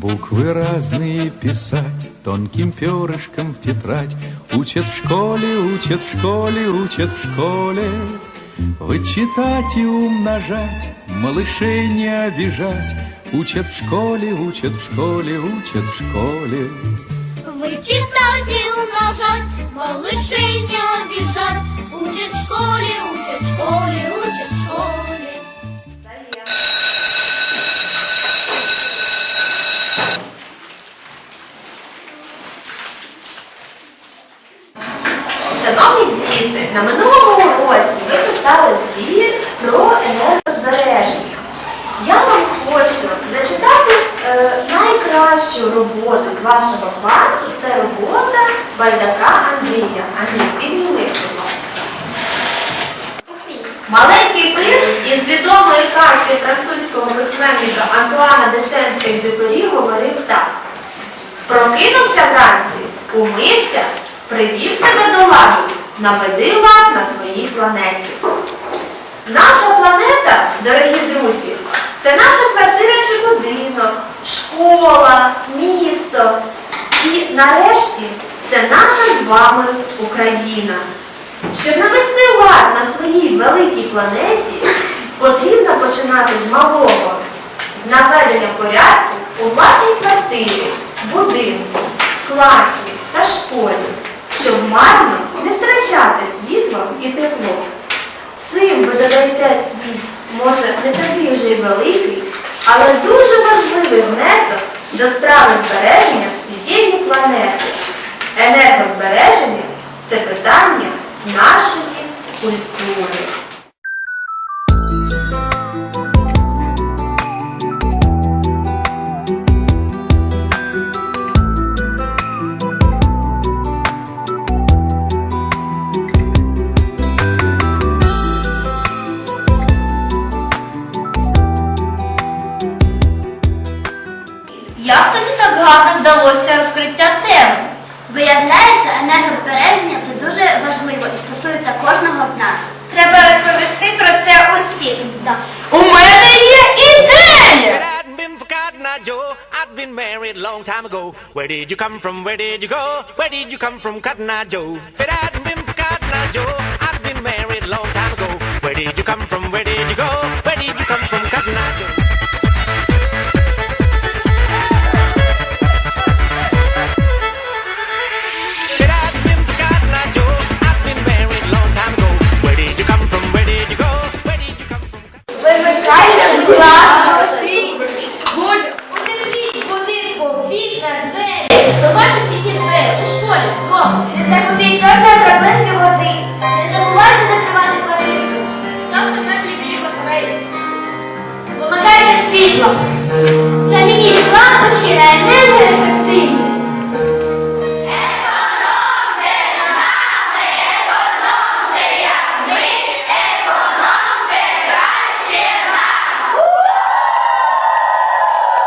Буквы разные писать тонким перышком в тетрадь. Учат в школе, учат в школе, учат в школе. Вычитать и умножать, малышей не обижать. Учат в школе, учат в школе, учат в школе. Вычитать и умножать, малышей не обижать. Учат в Шановні діти, на минулому уроці ви писали твір про енергозбереження. Я вам хочу зачитати е, найкращу роботу з вашого класу. Це робота Байдака Андрія. Андрій, піднімись, будь ласка. Маленький принц із відомої казки французького письменника Антуана де Сент-Екзюпері говорив так. Прокинувся вранці, умився, привів себе до ладу, наведи лад на своїй планеті. Наша планета, дорогі друзі, це наша квартира чи будинок, школа, місто. І нарешті це наша з вами Україна. Щоб навести лад на своїй великій планеті, потрібно починати з малого, з наведення порядку у власній квартирі, будинку, класі та школі, щоб марно не втрачати світло і тепло. Цим ви додаєте свій, може, не такий вже й великий, але дуже важливий внесок до справи збереження всієї планети. Енергозбереження це питання нашої культури. Як тобі так гарно вдалося розкриття теми? Виявляється, енергозбереження це дуже важливо і стосується кожного з нас. Треба розповісти про це усім. У мене є ідея! Been I'd married long time ago. Where did you come from? Where did you go? Where did you come from, Cotton Eye Joe? If it hadn't been for Cotton Eye Joe, Давайте тільки двері у школі, вдома. Не загубіть жодної краплинки води. Не забувайте закривати калитку. Ставте меблі біля батареї. Помагайте світлом. Замініть лампочку.